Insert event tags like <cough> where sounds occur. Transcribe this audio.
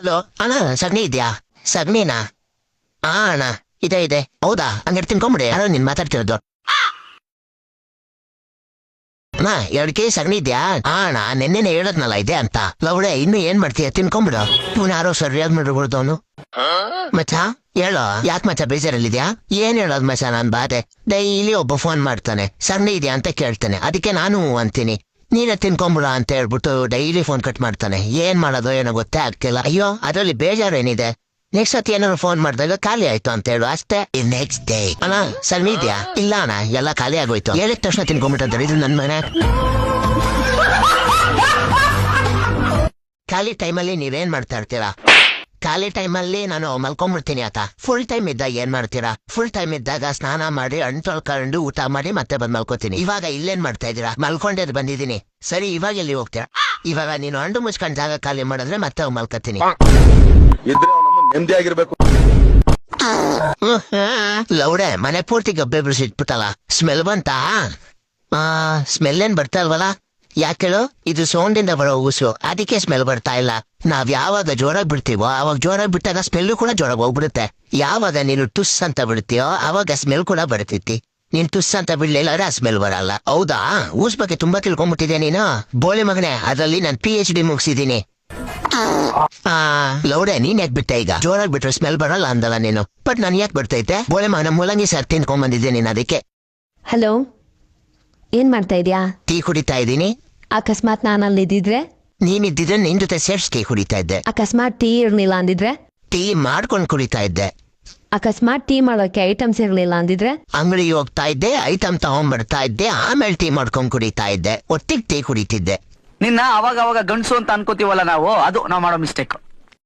Hello, ಅಣ್ಣ ಸಗಣಿ ಇದೆಯಾ? ಸಗಣಿನಾ ಆ, ಅಣ್ಣ, ಇದೆ ಇದೆ. ಹೌದಾ? ಹಂಗಾರೆ ತಿನ್ಕೊಂಬಿಡಿ. ಅಣ್ಣ ನೀನ್ ಮಾತಾಡ್ತಿರೋದು. ಅಣ್ಣ, ಎರಡು ಕೆ ಸಗಣಿ ಇದೆಯಾ? ಆ, ಅಣ್ಣ, ನಿನ್ನೆನೆ ಹೇಳದ್ನಲ್ಲ ಇದೆ ಅಂತ. ಲವಡೆ ಇನ್ನು ಏನ್ ಮಾಡ್ತೀಯ? ತಿನ್ಕೊಂಬಿಡು. ಇವನ್ ಯಾರೋ ಸರಿಯಾದ ಅವನು. ಮಚ್ಚ, ಹೇಳೋ, ಯಾಕೆ ಮಚ್ಚ ಬೇಜಾರಲ್ಲಿದ್ಯಾ? ಏನ್ ಹೇಳೋದ್ ಮಚ್ಚ ನಾನ್ ಬಾಧೆ ಡೈಲಿ ಒಬ್ಬ ಫೋನ್ ಮಾಡ್ತಾನೆ. ಸಗಣಿ ಇದೆಯಾ ಅಂತ ಕೇಳ್ತಾನೆ. ಅದಕ್ಕೆ ನಾನು ಅಂತೀನಿ. ನೀನೇ ತಿನ್ಕೊಂಬಿಡ ಅಂತ ಹೇಳ್ಬಿಟ್ಟು ಡೈಲಿ ಫೋನ್ ಕಟ್ ಮಾಡ್ತಾನೆ. ಏನ್ ಮಾಡೋದು ಏನೋ ಗೊತ್ತೇ ಆಗ್ತಿಲ್ಲ. ಅಯ್ಯೋ, ಅದ್ರಲ್ಲಿ ಬೇಜಾರೇನಿದೆ? ನೆಕ್ಸ್ಟ್ ಸತಿ ಏನಾದ್ರು ಫೋನ್ ಮಾಡಿದಾಗ ಖಾಲಿ ಆಯ್ತು ಅಂತ ಹೇಳು. ಅಷ್ಟೇ. ನೆಕ್ಸ್ಟ್ ಡೇ ಅಣ್ಣ ಇದೆಯಾ ಇಲ್ಲ ಅಣ್ಣ, ಎಲ್ಲ ಖಾಲಿ ಆಗೋಯ್ತು. ಹೇಳಿದ ತಕ್ಷಣ ತಿನ್ಕೊಂಬಿಟ್ಟಂತಾರೆ ಇದು ನನ್ನ ಮನೆ. ಖಾಲಿ ಟೈಮಲ್ಲಿ ನೀವೇನ್ ಮಾಡ್ತಾ ಇರ್ತೀರಾ? ಖಾಲಿ ಟೈಮಲ್ಲಿ ನಾನು ಮಲ್ಕೊಂಡ್ಬಿಡ್ತೀನಿ ಆತ. ಫುಲ್ ಟೈಮ್ ಇದ್ದಾಗ ಏನ್ ಮಾಡ್ತೀರಾ? ಫುಲ್ ಟೈಮ್ ಇದ್ದಾಗ ಸ್ನಾನ ಮಾಡಿ ಹಣ್ಣು ತೊಳ್ಕೊಂಡು ಊಟ ಮಾಡಿ ಮತ್ತೆ ಬಂದ್ ಮಲ್ಕೋತೀನಿ. ಇವಾಗ ಇಲ್ಲೇನ್ ಮಾಡ್ತಾ ಇದ್ದೀರಾ? ಮಲ್ಕೊಂಡೇದ್ ಬಂದಿದ್ದೀನಿ. ಸರಿ ಇವಾಗ ಎಲ್ಲಿ ಹೋಗ್ತೀರ? ಇವಾಗ ನೀನು ಹಣ್ಣು ಮುಚ್ಕೊಂಡ್ ಜಾಗ ಖಾಲಿ ಮಾಡಿದ್ರೆ ಮತ್ತೆ ಅವ್ ಮಲ್ಕೋತೀನಿ ಇದ್ರೆ <laughs> ಲೌಡೆ ಮನೆ ಪೂರ್ತಿ ಗಬ್ಬೆ ಬಿಡಿಸಿಟ್ಬಿಟ್ಟಲ್ಲ ಸ್ಮೆಲ್ ಬಂತಾ? ಆ ಸ್ಮೆಲ್ ಏನ್ ಬರ್ತಾ ಇಲ್ವಲ್ಲ? ಯಾಕೇಳು ಇದು ಸೌಂಡಿಂದ ಬರೋ ಉಸು. ಅದಕ್ಕೆ ಸ್ಮೆಲ್ ಬರ್ತಾ ಇಲ್ಲ. ನಾವ್ ಯಾವಾಗ ಜ್ವರ ಬಿಡ್ತೀವೋ, ಅವಾಗ ಜ್ವರ ಬಿಟ್ಟಾಗ ಸ್ಮೆಲ್ಲು ಕೂಡ ಜ್ವರ ಹೋಗ್ಬಿಡುತ್ತೆ. ಯಾವಾಗ ನೀನು ಟುಸ್ ಅಂತ ಬಿಡ್ತೀಯೋ, ಅವಾಗ ಸ್ಮೆಲ್ ಕೂಡ ಬರ್ತೈತಿ. ನೀನ್ ಟುಸ್ ಅಂತ ಬಿಡ್ಲಿಲ್ಲ ಅಂದ್ರೆ ಆ ಸ್ಮೆಲ್ ಬರಲ್ಲ. ಹೌದಾ? ಊಸ್ ಬಗ್ಗೆ ತುಂಬಾ ತಿಳ್ಕೊಂಡ್ಬಿಟ್ಟಿದೆ ನೀನು? ಬೋಳಿ ಮಗನೇ, ಅದರಲ್ಲಿ ನಾನು ಪಿ ಎಚ್ ಡಿ ಮುಗಿಸಿದೀನಿ ಲೌಡೆ, ನೀನ್ ಯಾಕೆ ಬಿಟ್ಟೆ ಈಗ? ಜೋರಾಗಿ ಬಿಟ್ರೆ ಸ್ಮೆಲ್ ಬರಲ್ಲ ಅಂದಲ್ಲ ನೀನು. ಬಟ್ ನಾನು ಯಾಕೆ ಬರ್ತೈತೆ? ಬೋಳೆ ಮಗನ ಮೂಲಂಗಿ ಸರ್ ತಿನ್ಕೊಂಡ್ ಬಂದಿದ್ದೆ ನೀನ್ ಅದಕ್ಕೆ? ಹಲೋ ಏನ್ ಮಾಡ್ತಾ ಇದೀಯಾ? ಟೀ ಕುಡಿತಾ ಇದ್ದೀನಿ. ಅಕಸ್ಮಾತ್ ನಾನು ಅಲ್ಲಿದ್ದಿದ್ರೆ ನೀನಿದ್ದಿದ್ರೆ ನಿನ್ ಜೊತೆ ಸೇರ್ಸ್ ಟೀ ಕುಡಿತಾ ಇದ್ದೆ. ಅಕಸ್ಮಾತ್ ಟೀ ಇರ್ಲಿಲ್ಲ ಅಂದಿದ್ರೆ? ಟೀ ಮಾಡ್ಕೊಂಡ್ ಕುಡಿತಾ ಇದ್ದೆ. ಅಕಸ್ಮಾತ್ ಟೀ ಮಾಡೋಕೆ ಐಟಮ್ಸ್ ಇರ್ಲಿಲ್ಲ ಅಂದಿದ್ರೆ? ಅಂಗಡಿಗೆ ಹೋಗ್ತಾ ಇದ್ದೆ ಐಟಮ್ ತಗೊಂಡ್ಬರ್ತಾ ಇದ್ದೆ ಆಮೇಲೆ ಟೀ ಮಾಡ್ಕೊಂಡ್ ಕುಡಿತಾ ಇದ್ದೆ ಒಟ್ಟಿಗೆ ಟೀ ಕುಡಿತಿದ್ದೆ. ನಿನ್ನ ಅವಾಗ ಅವಾಗ ಗಂಡಸು ಅಂತ ಅನ್ಕೋತೀವಲ್ಲ ನಾವು? ಅದು ನಾವು ಮಾಡೋ ಮಿಸ್ಟೇಕ್.